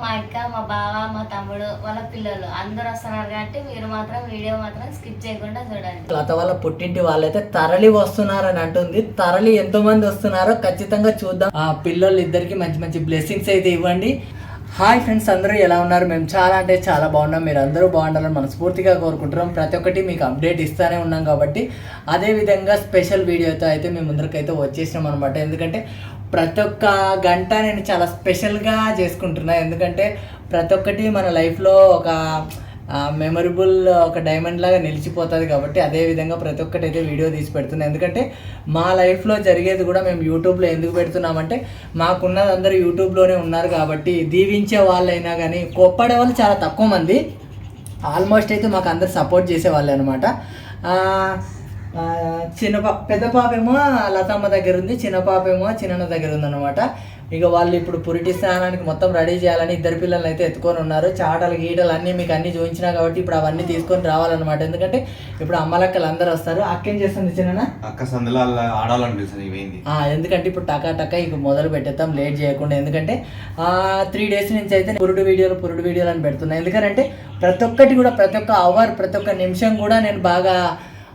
మా అక్క మా బావ మా తమ్ముడు వాళ్ళ పిల్లలు అందరూ వస్తున్నారు కాబట్టి మీరు మాత్రం వీడియో మాత్రం స్కిప్ చేయకుండా చూడండి. లత వాళ్ళ పుట్టింటి వాళ్ళైతే తరలి వస్తున్నారని అంటుంది. తరలి ఎంతో మంది వస్తున్నారో ఖచ్చితంగా చూద్దాం. ఆ పిల్లలు ఇద్దరికి మంచి మంచి బ్లెస్సింగ్స్ అయితే ఇవ్వండి. హాయ్ ఫ్రెండ్స్ అందరూ ఎలా ఉన్నారు? మేము చాలా అంటే చాలా బాగున్నాం. మీరు అందరూ బాగుండాలని మనస్ఫూర్తిగా కోరుకుంటున్నాం. ప్రతి ఒక్కటి మీకు అప్డేట్ ఇస్తూనే ఉన్నాం కాబట్టి అదే విధంగా స్పెషల్ వీడియోతో అయితే మేము ముందరికైతే వచ్చేసినాం అనమాట ఎందుకంటే ప్రతి ఒక్క గంట నేను చాలా స్పెషల్గా చేసుకుంటున్నా. ఎందుకంటే ప్రతి ఒక్కటి మన లైఫ్లో ఒక మెమరబుల్ ఒక డైమండ్ లాగా నిలిచిపోతుంది కాబట్టి అదే విధంగా ప్రతి ఒక్కటి అయితే వీడియో తీసి పెడుతున్నాను ఎందుకంటే మా లైఫ్లో జరిగేది కూడా మేము యూట్యూబ్లో ఎందుకు పెడుతున్నామంటే మాకున్నది అందరూ యూట్యూబ్లోనే ఉన్నారు కాబట్టి దీవించే వాళ్ళైనా కానీ కోప్పడే వాళ్ళు చాలా తక్కువ మంది. ఆల్మోస్ట్ అయితే మాకు అందరు సపోర్ట్ చేసేవాళ్ళు అనమాట చిన్న పా పెద్ద పాపేమో లతమ్మ దగ్గర ఉంది చిన్న పాపేమో చిన్న దగ్గర ఉందన్నమాట ఇక వాళ్ళు ఇప్పుడు పురిటి స్నానానికి మొత్తం రెడీ చేయాలని ఇద్దరు పిల్లల్ని అయితే ఎత్తుకొని ఉన్నారు. చాటలు గీటలు అన్నీ మీకు అన్నీ చూపించినా కాబట్టి ఇప్పుడు అవన్నీ తీసుకొని రావాలన్నమాట. ఎందుకంటే ఇప్పుడు అమ్మలక్కలు అందరూ వస్తారు. అక్కేం చేస్తుంది చిన్న అక్క సందులో ఆడాలని ఎందుకంటే ఇప్పుడు టకా టకా ఇక మొదలు పెట్టేద్దాం లేట్ చేయకుండా. ఎందుకంటే త్రీ డేస్ నుంచి అయితే పురుడు వీడియోలు పురుడు వీడియోలు అని పెడుతున్నాను ఎందుకంటే ప్రతి ఒక్కటి కూడా ప్రతి ఒక్క అవర్ ప్రతి ఒక్క నిమిషం కూడా నేను బాగా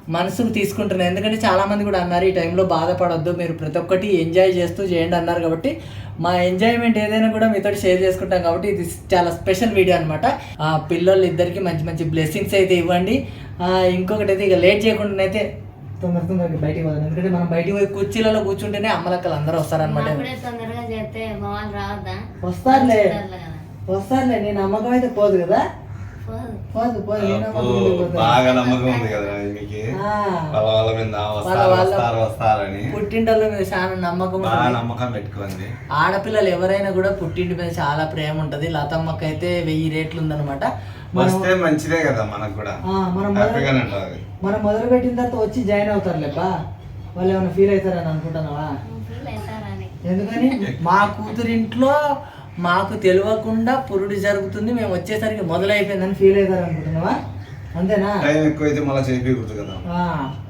మనసుకు తీసుకుంటున్నాను ఎందుకంటే చాలామంది కూడా అన్నారు ఈ టైంలో బాధపడొద్దు మీరు ప్రతి ఒక్కటి ఎంజాయ్ చేస్తూ చేయండి అన్నారు కాబట్టి మా ఎంజాయ్మెంట్ ఏదైనా కూడా మీతో షేర్ చేసుకుంటాం కాబట్టి ఇది చాలా స్పెషల్ వీడియో అనమాట ఆ పిల్లలు ఇద్దరికి మంచి మంచి బ్లెస్సింగ్స్ అయితే ఇవ్వండి. ఆ, ఇంకొకటి అయితే ఇక లేట్ చేయకుండా అయితే తొందర తొందరగా బయటికి పోదాం. ఎందుకంటే మనం బయటికి పోయి కుర్చీలలో కూర్చుంటేనే అమ్మలక్కలు అందరూ వస్తారనమాట వస్తారులే. వస్తారులే నీ నమ్మకం అయితే పోదు కదా. బాగా నమ్మకం ఉంది కదా మీకు. ఆ, వాళ్ళ వాళ్ళ మీద వాళ్ళ వస్తారు వాళ్ళ- వస్తారు వస్తారని. పుట్టింటోళ్ళ మీద చాలా నమ్మకం బాగా. నమ్మకం పెట్టుకుంది ఆడపిల్లలు ఎవరైనా కూడా పుట్టింటి మీద చాలా ప్రేమ ఉంటుంది. లతమ్మకి అయితే వెయ్యి రేట్లు ఉందన్నమాట. వస్తే మంచిదే కదా మనకు కూడా. ఆ, మనం మనం మొదలు పెట్టిన తర్వాత వచ్చి జాయిన్ అవుతారు లేపా వాళ్ళు ఏమైనా ఫీల్ అవుతారని అనుకుంటున్నావా? ఎందుకని? మా కూతురింట్లో మాకు తెలియకుండా పురుడు జరుగుతుంది మేము వచ్చేసరికి మొదలైపోయిందని ఫీల్ అవుతారు అనుకుంటున్నావా? అంతేనా? టైం మళ్ళీ కదా.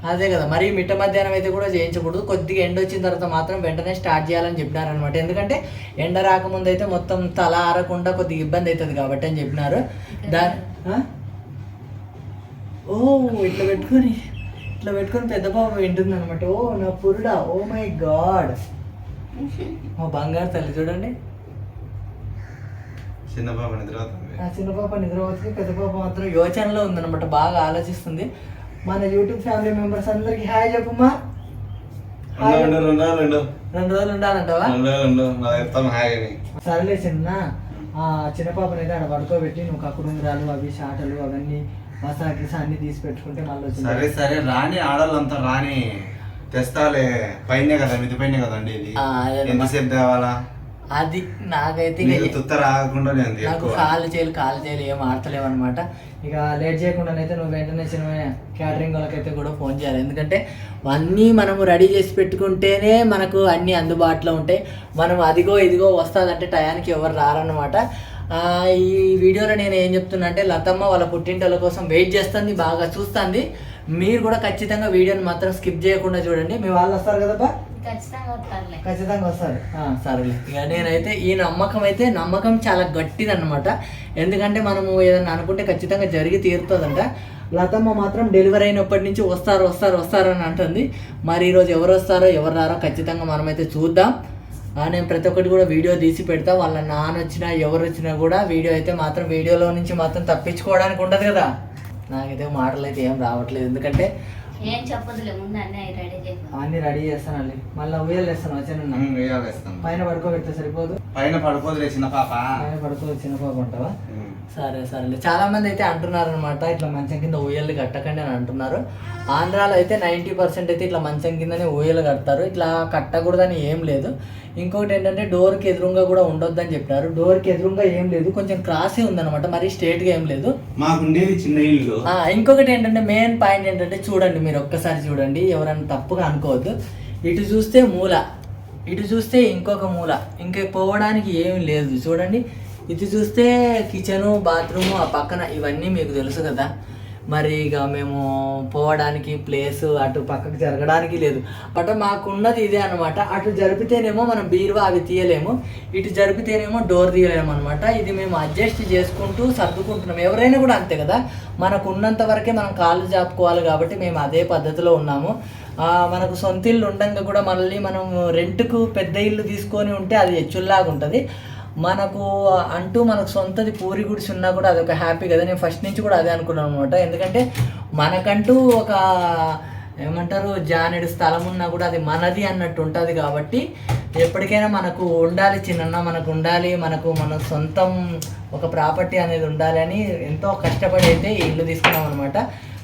అదే కదా. మరి మిట్ట మధ్యాహ్నం అయితే కూడా చేయించకూడదు. కొద్దిగా ఎండ వచ్చిన తర్వాత మాత్రం వెంటనే స్టార్ట్ చేయాలని చెప్పినారనమాట ఎందుకంటే ఎండ రాకముందు అయితే మొత్తం తల ఆరకుండా కొద్దిగా ఇబ్బంది అవుతుంది కాబట్టి అని చెప్పినారు. దా ఆ? ఓ ఇట్లా పెట్టుకొని ఇట్లా పెట్టుకొని పెద్ద పాప వింటుంది అనమాట ఓ నా పురుడా. Oh my God. మా బంగారు తల్లి చూడండి. చిన్న పాప నిద్ర అవుతుంది ఆ చిన్న పాప నిద్రపోతుంది పెద్ద పాప మాత్రం యోచనలో ఉందన్నమాట బాగా ఆలోచిస్తుంది. మన యూట్యూబ్ ఫ్యామిలీ మెంబర్స్ అందరికి హాయ్ చెప్పమ్మా రెండు రోజులు ఉండాలంటావా? సరేలే చిన్న. ఆ చిన్న పాపని అయితే ఆడ పడుకోబెట్టి నువ్వు కక్కుడుంగరాలు అవి షాటలు అవన్నీ మసాకిస్ అన్ని తీసి పెట్టుకుంటే మళ్ళీ సరే సరే రాని ఆడాలంతా రాని తెస్తాలే. పైనే కదా మిది పైనే కదండి ఇది. ఎంతసేపు తేవాలా? అది నాకైతే నీకు కాలు చేయలు కాలు చేయలు ఏం ఆడతలేవు అనమాట ఇక లేట్ చేయకుండానైతే నువ్వు వెంటనే సినిమా క్యాటరింగ్ వాళ్ళకైతే కూడా ఫోన్ చేయాలి. ఎందుకంటే అన్నీ మనము రెడీ చేసి పెట్టుకుంటేనే మనకు అన్నీ అందుబాటులో ఉంటాయి. మనం అదిగో ఇదిగో వస్తుందంటే టయానికి ఎవరు రారనమాట ఈ వీడియోలో నేను ఏం చెప్తున్నా అంటే లతమ్మ వాళ్ళ పుట్టింటల కోసం వెయిట్ చేస్తుంది బాగా చూస్తుంది. మీరు కూడా ఖచ్చితంగా వీడియోని మాత్రం స్కిప్ చేయకుండా చూడండి. మీ వాళ్ళు వస్తారు కదబ్బా ఖచ్చితంగా వస్తారు సరేలే. ఇక నేనైతే ఈ నమ్మకం అయితే నమ్మకం చాలా గట్టిది అనమాట ఎందుకంటే మనము ఏదన్నా అనుకుంటే ఖచ్చితంగా జరిగి తీరుతుందంట. లతమ్మ మాత్రం డెలివరీ అయినప్పటి నుంచి వస్తారు వస్తారు వస్తారు అని అంటుంది. మరి ఈరోజు ఎవరు వస్తారో ఎవరు రారో ఖచ్చితంగా మనమైతే చూద్దాం. ఆ, నేను ప్రతి ఒక్కటి కూడా వీడియో తీసి పెడతా. వాళ్ళ నాన్న వచ్చినా ఎవరు వచ్చినా కూడా వీడియో అయితే మాత్రం వీడియోలో నుంచి మాత్రం తప్పించుకోవడానికి ఉండదు కదా. నాకైతే మాటలు అయితే ఏం రావట్లేదు. ఎందుకంటే ఏం చెప్పదులే ముందు అన్నీ రెడీ చేయకు అన్ని రెడీ చేస్తానండి మళ్ళీ ఉయ్యాలు వేస్తాను వచ్చాను ఉమ్, వేయాలేస్తాను పైన పడుకోబెడితే సరిపోదు. పైన పడుకోదులే చిన్న పాప. పైన పడుకో చిన్న పాప ఉంటావా. సరే సరేలే. చాలా మంది అయితే అంటున్నారు అనమాట ఇట్లా మంచం కింద ఊయలు కట్టకండి అని అంటున్నారు. ఆంధ్రాలో అయితే నైంటీ పర్సెంట్ అయితే ఇట్లా మంచం కిందనే ఊయలు కడతారు. ఇట్లా కట్టకూడదని ఏం లేదు. ఇంకొకటి ఏంటంటే డోర్కి ఎదురుగా కూడా ఉండొద్దని చెప్పినారు. డోర్కి ఎదురుగా ఏం లేదు. కొంచెం క్రాసే ఉందన్నమాట మరి స్ట్రేట్గా ఏం లేదు. మాకుండేది చిన్న ఇల్లు. ఆ, ఇంకొకటి ఏంటంటే మెయిన్ పాయింట్ ఏంటంటే చూడండి మీరు ఒక్కసారి చూడండి. ఎవరైనా తప్పుగా అనుకోవద్దు. ఇటు చూస్తే మూల. ఇటు చూస్తే ఇంకొక మూల. ఇంకా పోవడానికి ఏమి లేదు. చూడండి. ఇటు చూస్తే కిచెను బాత్రూము ఆ పక్కన ఇవన్నీ మీకు తెలుసు కదా. మరి ఇక మేము పోవడానికి ప్లేస్ అటు పక్కకు జరగడానికి లేదు. బట్ మాకున్నది ఇదే అనమాట అటు జరిపితేనేమో మనం బీరువా అవి తీయలేము. ఇటు జరిపితేనేమో డోర్ తీయలేము అనమాట ఇది మేము అడ్జస్ట్ చేసుకుంటూ సర్దుకుంటున్నాం. ఎవరైనా కూడా అంతే కదా. మనకు ఉన్నంత వరకే మనం కాళ్ళు జాపుకోవాలి కాబట్టి మేము అదే పద్ధతిలో ఉన్నాము. మనకు సొంత ఇల్లు ఉండంగా కూడా మళ్ళీ మనం రెంట్కు పెద్ద ఇల్లు తీసుకొని ఉంటే అది హెచ్చుల్లాగా ఉంటుంది. మనకు అంటూ మనకు సొంతది పూరి గుడిసి ఉన్నా కూడా అదొక హ్యాపీ కదా. నేను ఫస్ట్ నుంచి కూడా అదే అనుకున్నాను అనమాట ఎందుకంటే మనకంటూ ఒక ఏమంటారు జానెడు స్థలం ఉన్నా కూడా అది మనది అన్నట్టు ఉంటుంది కాబట్టి ఎప్పటికైనా మనకు ఉండాలి చిన్న మనకు ఉండాలి మనకు మన సొంతం ఒక ప్రాపర్టీ అనేది ఉండాలి అని ఎంతో కష్టపడి అయితే ఇల్లు తీసుకున్నాం అనమాట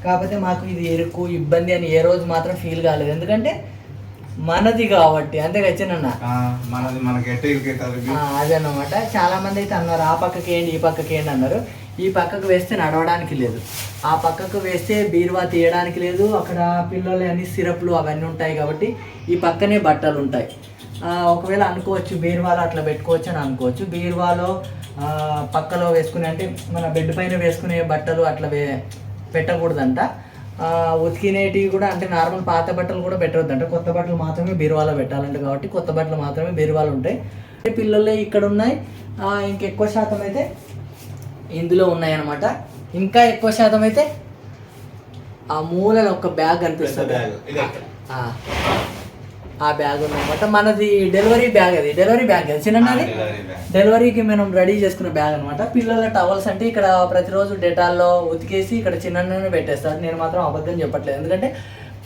కాకపోతే మాకు ఇది ఎరుకు ఇబ్బంది అని ఏ రోజు మాత్రం ఫీల్ కాలేదు. ఎందుకంటే మనది కాబట్టి. అంతే ఇరికెట్టాలి అదన్నమాట చాలా మంది అయితే అన్నారు ఆ పక్కకి ఏంటి ఈ పక్కకి ఏంటి అన్నారు. ఈ పక్కకు వేస్తే నడవడానికి లేదు. ఆ పక్కకు వేస్తే బీరువా తీయడానికి లేదు. అక్కడ పిల్లలు అన్ని సిరప్లు అవన్నీ ఉంటాయి కాబట్టి ఈ పక్కనే బట్టలు ఉంటాయి. ఒకవేళ అనుకోవచ్చు బీరువాలో అట్లా పెట్టుకోవచ్చు అని అనుకోవచ్చు. బీరువాలో పక్కలో వేసుకునే అంటే మన బెడ్ పైన వేసుకునే బట్టలు అట్లా వే పెట్టకూడదంట. ఉతికినేటివి కూడా అంటే నార్మల్ పాత బట్టలు కూడా పెట్టవద్దంట కొత్త బట్టలు మాత్రమే బీరువాలో పెట్టాలంట కాబట్టి కొత్త బట్టలు మాత్రమే బీరువాలో ఉంటాయి. పిల్లలే ఇక్కడ ఉన్నాయి. ఇంకెక్కువ శాతం అయితే ఇందులో ఉన్నాయి అన్నమాట ఇంకా ఎక్కువ శాతం అయితే ఆ మూలలో ఒక బ్యాగ్ కనిపిస్తుంది. ఇదే. ఆ, బ్యాగ్ ఉందన్నమాట. మనది డెలివరీ బ్యాగ్ అది. డెలివరీ బ్యాగ్ అది చిన్నది. డెలివరీకి మనం రెడీ చేసుకున్న బ్యాగ్ అనమాట పిల్లల టవల్స్ అంటే ఇక్కడ ప్రతిరోజు డెటాల్లో ఉతికేసి ఇక్కడ చిన్ననే పెట్టేస్తారు. నేను మాత్రం అబద్ధం చెప్పట్లేదు. ఎందుకంటే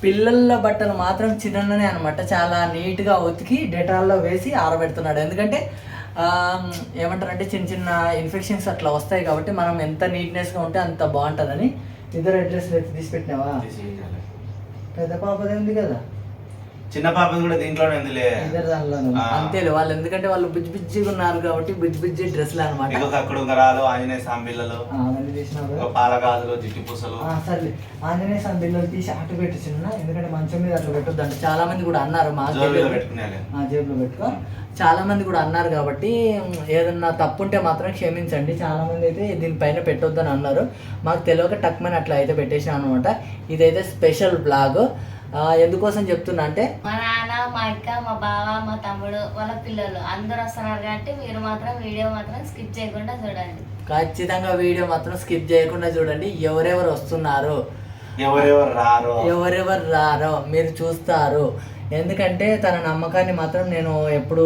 పిల్లల బట్టలు మాత్రం చిన్ననే అనమాట చాలా నీట్గా ఉతికి డెటాల్లో వేసి ఆరబెడుతున్నాడు. ఎందుకంటే ఏమంటారంటే చిన్న చిన్న ఇన్ఫెక్షన్స్ అట్లా వస్తాయి కాబట్టి మనం ఎంత నీట్నెస్గా ఉంటే అంత బాగుంటుందని. ఇద్దరు అడ్రస్ తీసి పెట్టినావా. పెద్ద పాపదే ఉంది కదా? చిన్న పాపది కూడా దీంట్లోనే ఉందిలే. ఆ. అంతేలే వాళ్ళు ఎందుకంటే వాళ్ళు బుజ్జి బుజ్జిగా ఉన్నారు కాబట్టి బుజ్జి బుజ్జి డ్రెస్లు అనమాట ఇంకొక అక్కడ ఉంగరాలు ఆంజనేయ స్వామి పాల గాజులు జిట్టు పూసలు. ఆ, సర్లే. ఆంజనేయ స్వామి బిల్లులు తీసి అటు పెట్టి చిన్న ఎందుకంటే మంచం మీద అట్లా పెట్టొద్దు అంటే చాలా మంది కూడా అన్నారు మాకు జోబీలో. పెట్టుకునేలే. ఆ జేబులో పెట్టుకో. చాలా మంది కూడా అన్నారు కాబట్టి ఏదన్నా తప్పు ఉంటే మాత్రం క్షమించండి. చాలా మంది అయితే దీనిపైన పెట్టొద్దని అన్నారు. మాకు తెలియక టక్మని అట్లా అయితే పెట్టేసాం అనమాట ఇదైతే స్పెషల్ బ్లాగ్. ఎందుకోసం చెప్తున్నా అంటే మా నాన్న మా అక్క మా బావ మా తమ్ముడు వాళ్ళ పిల్లలు అందరూ వస్తున్నారు కాబట్టి మీరు మాత్రం వీడియో మాత్రం స్కిప్ చేయకుండా చూడండి. ఖచ్చితంగా వీడియో మాత్రం స్కిప్ చేయకుండా చూడండి. ఎవరెవరు వస్తున్నారు? ఎవరెవరు రారో? ఎవరెవరు రారో మీరు చూస్తారు. ఎందుకంటే తన నమ్మకాన్ని మాత్రం నేను ఎప్పుడూ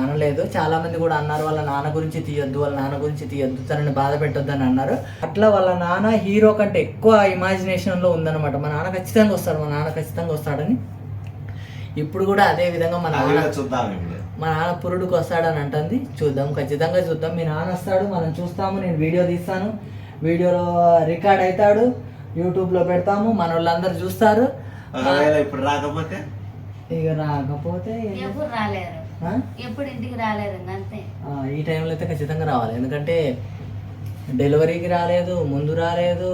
అనలేదు. చాలా మంది కూడా అన్నారు వాళ్ళ నాన్న గురించి తీయొద్దు వాళ్ళ నాన్న గురించి తీయొద్దు తనని బాధ పెట్టొద్దు అని అన్నారు. అట్లా వాళ్ళ నాన్న హీరో కంటే ఎక్కువ ఇమాజినేషన్లో ఉందన్నమాట. మా నాన్న ఖచ్చితంగా వస్తాడు మా నాన్న ఖచ్చితంగా వస్తాడని. ఇప్పుడు కూడా అదే విధంగా మా నాన్న చూద్దాం మా నాన్న పురుడుకు వస్తాడని అంటుంది. చూద్దాం ఖచ్చితంగా చూద్దాం. మీ నాన్న వస్తాడు మనం చూస్తాము నేను వీడియో తీస్తాను. వీడియోలో రికార్డ్ అవుతాడు యూట్యూబ్లో పెడతాము మన వాళ్ళందరూ చూస్తారు. ఇప్పుడు రాకపోతే? ఇక రాకపోతే ఎప్పుడు రాలేరు? ఎప్పుడు ఇంటికి రాలేరు అంతే. ఈ టైంలో అయితే ఖచ్చితంగా రావాలి. ఎందుకంటే డెలివరీకి రాలేదు ముందు రాలేదు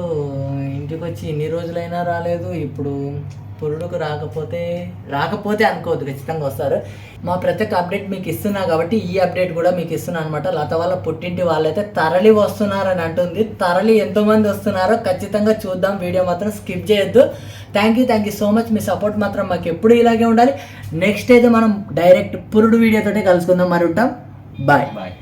ఇంటికి వచ్చి ఇన్ని రోజులైనా రాలేదు ఇప్పుడు పురుడుకు రాకపోతే రాకపోతే అనుకోవద్దు ఖచ్చితంగా వస్తారు. మా ప్రతి ఒక్క అప్డేట్ మీకు ఇస్తున్నా కాబట్టి ఈ అప్డేట్ కూడా మీకు ఇస్తున్నా అనమాట లత వాళ్ళ పుట్టింటి వాళ్ళైతే తరలి వస్తున్నారని అంటుంది. తరలి ఎంతోమంది వస్తున్నారో ఖచ్చితంగా చూద్దాం. వీడియో మాత్రం స్కిప్ చేయొద్దు. Thank you thank you so much me support మాత్రం మాకు ఎప్పుడు ఇలాగే ఉండాలి. నెక్స్ట్ అయితే మనం డైరెక్ట్ పురుడు వీడియోతోనే కలుసుకుందాం. మరి ఉంటాం. Bye bye